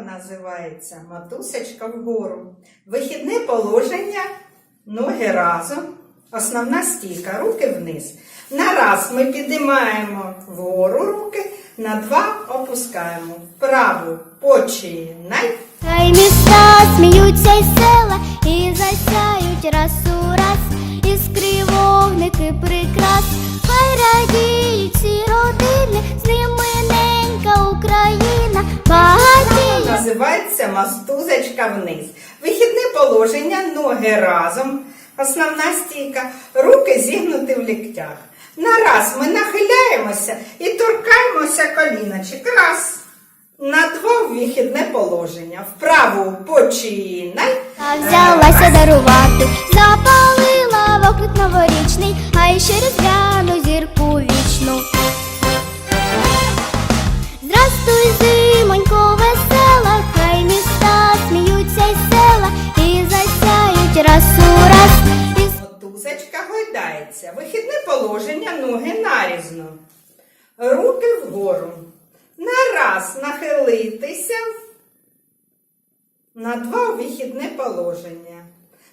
називається Матусечка вгору. Вихідне положення, ноги разом. Основна стійка, руки вниз. На раз ми підіймаємо вгору руки, на два опускаємо. Вправу починай. Хай міста сміються й села і засяють раз у раз, іскри вогники прикрас, хай радіють всі родини, з ними Україна, багатіє. Називається мастузочка вниз. Вихідне положення, ноги разом. Основна стійка, руки зігнуті в ліктях. На раз ми нахиляємося і торкаємося коліночок. Раз. На два вихідне положення. Вправу починай. Та взялася дарувати, запалила вогник новорічний, а ще різдвяну вгору. На раз нахилитися. На два вихідне положення.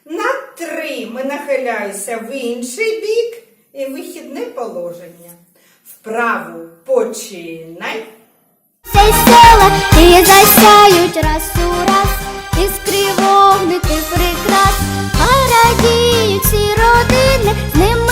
На три ми нахиляємося в інший бік і вихідне положення. Вправу починай. Цей села і засяють раз у раз, іскри вогники прикрас, а радіють всі родини, з ними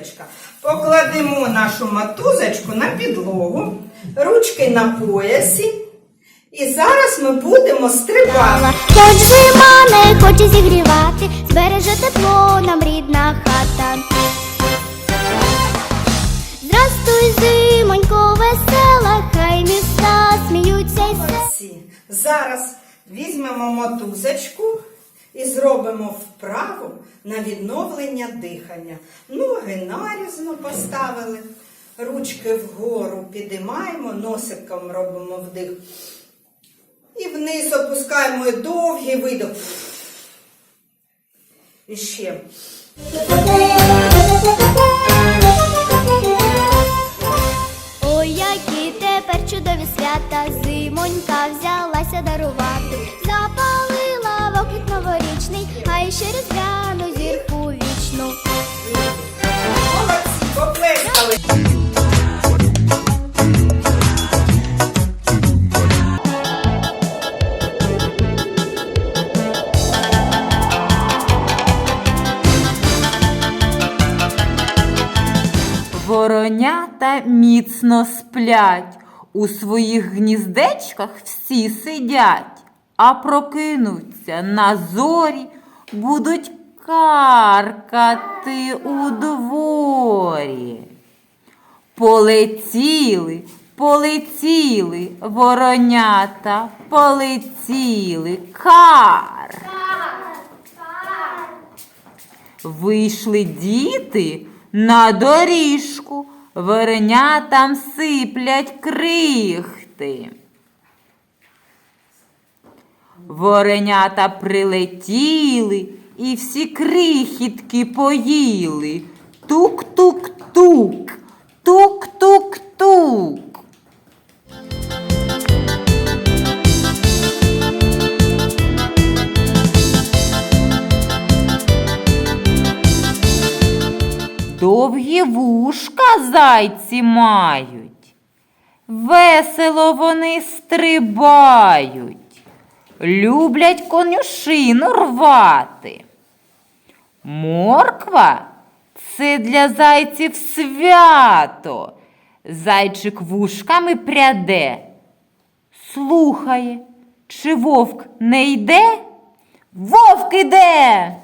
мотузочка. Покладемо нашу мотузочку на підлогу, ручки на поясі. І зараз ми будемо стрибати. Хоч зима не хоче зігрівати, збереже тепло нам рідна хата. Здрастуй, зимонько, весела, хай міста сміються й се. Зараз візьмемо мотузочку і зробимо вправу на відновлення дихання. Ноги нарізно поставили, ручки вгору підіймаємо, носиком робимо вдих. І вниз опускаємо і довгий видох. І ще. Ой, які тепер чудові свята, зимонька взялася дарувати, новорічний, а й ще різдвяну зірку вічну. Молодці, поплескали. Воронята міцно сплять, у своїх гніздечках всі сидять, а прокинуться на зорі, будуть каркати у дворі. Полетіли, полетіли воронята, полетіли кар. Вийшли діти на доріжку, веренятам сиплять крихти. Воренята прилетіли і всі крихітки поїли. Тук-тук-тук, тук-тук-тук. Довгі вушка зайці мають, весело вони стрибають, люблять конюшину рвати. Морква це для зайців свято. Зайчик вушками пряде, слухає, чи вовк не йде? Вовк іде.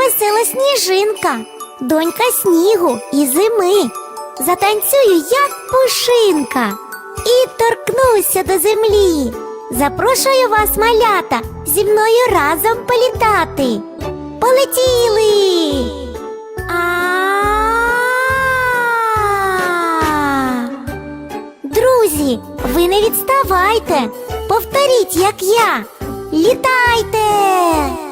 Весела сніжинка, донька снігу і зими. Затанцюю, як пушинка, і торкнуся до землі. Запрошую вас, малята, зі мною разом політати. Полетіли. Друзі, ви не відставайте. Повторіть, як я. Літайте!